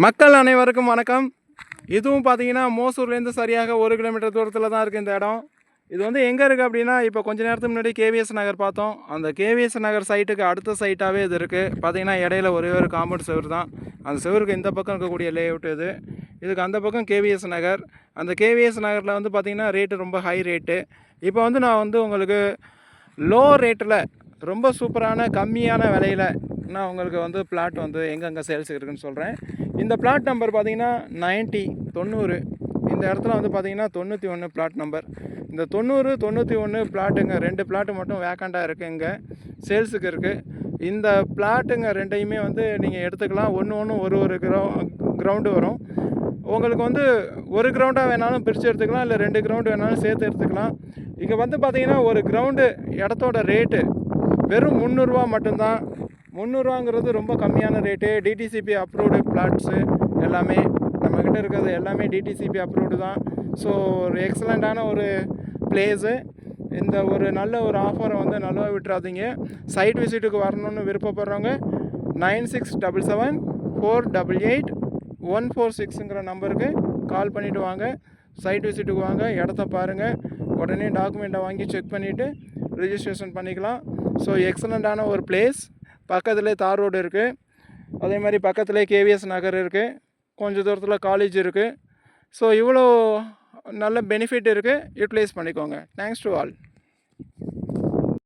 மக்கள் அனைவருக்கும் வணக்கம். இதுவும் பார்த்தீங்கன்னா மோசூர்லேருந்து சரியாக ஒரு கிலோமீட்டர் தூரத்தில் தான் இருக்குது இந்த இடம். இது வந்து எங்கே இருக்குது அப்படின்னா இப்போ கொஞ்ச நேரத்துக்கு முன்னாடி கேவிஎஸ் நகர் பார்த்தோம். அந்த கேவிஎஸ் நகர் சைட்டுக்கு அடுத்த சைட்டாகவே இது இருக்குது பார்த்தீங்கன்னா இடையில ஒரே ஒரு காம்பவுண்ட் செவர் தான். அந்த செவருக்கு இந்த பக்கம் இருக்கக்கூடிய லேஅவுட் இது. இதுக்கு அந்த பக்கம் கேவிஎஸ் நகர். அந்த கேவிஎஸ் நகரில் வந்து பார்த்திங்கன்னா ரேட்டு ரொம்ப ஹை ரேட்டு இப்போ வந்து நான் வந்து உங்களுக்கு லோ ரேட்டில் ரொம்ப சூப்பரான கம்மியான விலையில் நான் உங்களுக்கு வந்து பிளாட் வந்து எங்கெங்கே சேல்ஸ் இருக்குன்னு சொல்கிறேன் இந்த பிளாட் நம்பர் பார்த்தீங்கன்னா நைன்ட்டி தொண்ணூறு. இந்த இடத்துல வந்து பார்த்தீங்கன்னா தொண்ணூற்றி ஒன்று பிளாட் நம்பர் இந்த தொண்ணூறு தொண்ணூற்றி ஒன்று பிளாட்டுங்க ரெண்டு பிளாட்டு மட்டும் வேக்கண்டாக இருக்குது இங்கே. சேல்ஸுக்கு இருக்குது இந்த பிளாட்டுங்க ரெண்டையுமே வந்து நீங்கள் எடுத்துக்கலாம். ஒன்று ஒன்று ஒரு ஒரு கிரௌ கிரவுண்டு வரும். உங்களுக்கு வந்து ஒரு கிரவுண்டாக வேணாலும் பிரித்து எடுத்துக்கலாம். இல்லை ரெண்டு கிரவுண்டு வேணாலும் சேர்த்து எடுத்துக்கலாம். இங்கே வந்து பார்த்தீங்கன்னா ஒரு கிரவுண்டு இடத்தோட ரேட்டு வெறும் முந்நூறுரூவா மட்டும்தான். முந்நூறுவாங்கிறது ரொம்ப கம்மியான ரேட்டு. டிடிசிபி அப்ரூவ்டு பிளாட்ஸு எல்லாமே நம்மக்கிட்ட இருக்கிறது எல்லாமே டிடிசிபி அப்ரூவ்டு தான். ஸோ ஒரு எக்ஸலண்ட்டான ஒரு பிளேஸு இந்த ஒரு நல்ல ஒரு ஆஃபரை வந்து நல்லா விட்டுறாதீங்க. சைட் விசிட்டுக்கு வரணும்னு விருப்பப்படுறவங்க nine six double seven four double eight one four சிக்ஸுங்கிற நம்பருக்கு கால் பண்ணிவிட்டு வாங்க. சைட் விசிட்டுக்கு வாங்க இடத்த பாருங்கள் உடனே டாக்குமெண்ட்டை வாங்கி செக் பண்ணிவிட்டு ரிஜிஸ்ட்ரேஷன் பண்ணிக்கலாம். ஸோ எக்ஸலண்ட்டான ஒரு பிளேஸ் பக்கத்துலேயே தார் ரோடு இருக்குது அதே மாதிரி பக்கத்துலேயே கேவிஎஸ் நகர் இருக்குது கொஞ்சம் தூரத்தில் காலேஜ் இருக்குது ஸோ இவ்வளோ நல்ல பெனிஃபிட் இருக்குது யூட்டிலைஸ் பண்ணிக்கோங்க. Thanks to all